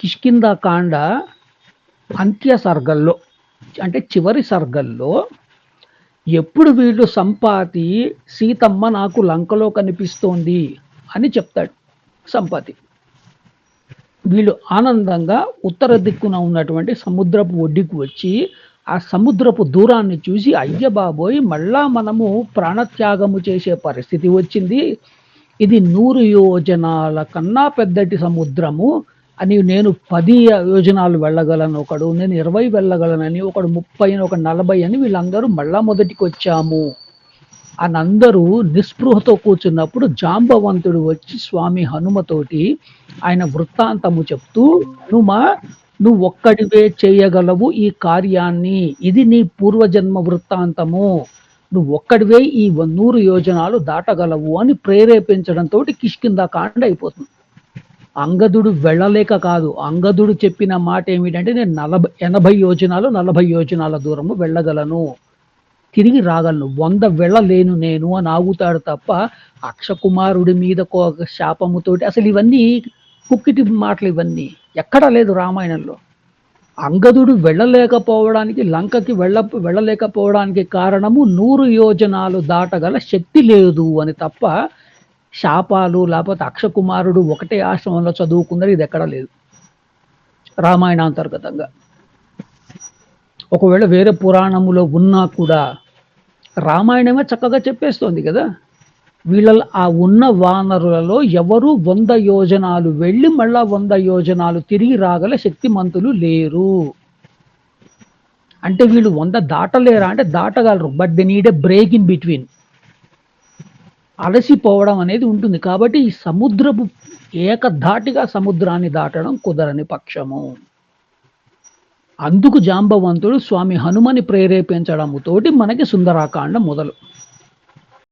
కిష్కింద కాండ అంత్య సర్గల్లో అంటే చివరి సర్గల్లో ఎప్పుడు వీళ్ళు సంపాతి సీతమ్మ నాకు లంకలో కనిపిస్తోంది అని చెప్తాడు సంపాతి. వీళ్ళు ఆనందంగా ఉత్తర దిక్కున ఉన్నటువంటి సముద్రపు ఒడ్డుకు వచ్చి ఆ సముద్రపు దూరాన్ని చూసి అయ్య బాబోయ్ మళ్ళా మనము ప్రాణత్యాగము చేసే పరిస్థితి వచ్చింది. ఇది నూరు యోజనాల కన్నా పెద్దటి సముద్రము. అని నేను పది యోజనాలు వెళ్ళగలను. ఒకడు నేను ఇరవై వెళ్ళగలనని ఒకడు ముప్పై ఒక నలభై అని వీళ్ళందరూ మళ్ళా మొదటికి వచ్చాము. అని అందరూ నిస్పృహతో కూర్చున్నప్పుడు జాంబవంతుడు వచ్చి స్వామి హనుమతోటి ఆయన వృత్తాంతము చెప్తూ హనుమ నువ్వు ఒక్కడివే చేయగలవు ఈ కార్యాన్ని. ఇది నీ పూర్వజన్మ వృత్తాంతము. నువ్వు ఒక్కడివే ఈ నూరు యోజనాలు దాటగలవు అని ప్రేరేపించడంతో కిష్కింద కాండ అయిపోతుంది. అంగదుడు వెళ్ళలేక కాదు. అంగదుడు చెప్పిన మాట ఏమిటంటే నేను నలభై ఎనభై యోజనాలు నలభై యోజనాల దూరము వెళ్ళగలను. తిరిగి రాగలను. వంద వెళ్ళలేను నేను అని ఆగుతాడు తప్ప అక్షకుమారుడి మీద శాపముతోటి అసలు ఇవన్నీ కుక్కిటి మాటలు ఇవన్నీ. ఎక్కడా లేదు రామాయణంలో. అంగదుడు వెళ్ళలేకపోవడానికి లంకకి వెళ్ళ వెళ్ళలేకపోవడానికి కారణము నూరు యోజనాలు దాటగల శక్తి లేదు అని తప్ప శాపాలు లేకపోతే అక్షకుమారుడు ఒకటే ఆశ్రమంలో చదువుకున్నది ఇది ఎక్కడా లేదు. రామాయణాంతర్గతంగా. ఒకవేళ వేరే పురాణములో ఉన్నా కూడా రామాయణమే చక్కగా చెప్పేస్తోంది కదా. వీళ్ళ ఆ ఉన్న వానరులలో ఎవరు వంద యోజనాలు వెళ్ళి మళ్ళా వంద యోజనాలు తిరిగి రాగల శక్తిమంతులు లేరు. అంటే వీళ్ళు వంద దాటలేరా? అంటే దాటగలరు. But they need a break in between అలసిపోవడం అనేది ఉంటుంది. కాబట్టి ఈ సముద్రపు ఏకధాటిగా సముద్రాన్ని దాటడం కుదరని పక్షము. అందుకు జాంబవంతుడు స్వామి హనుమని ప్రేరేపించడముతోటి మనకి సుందరాకాండ మొదలు.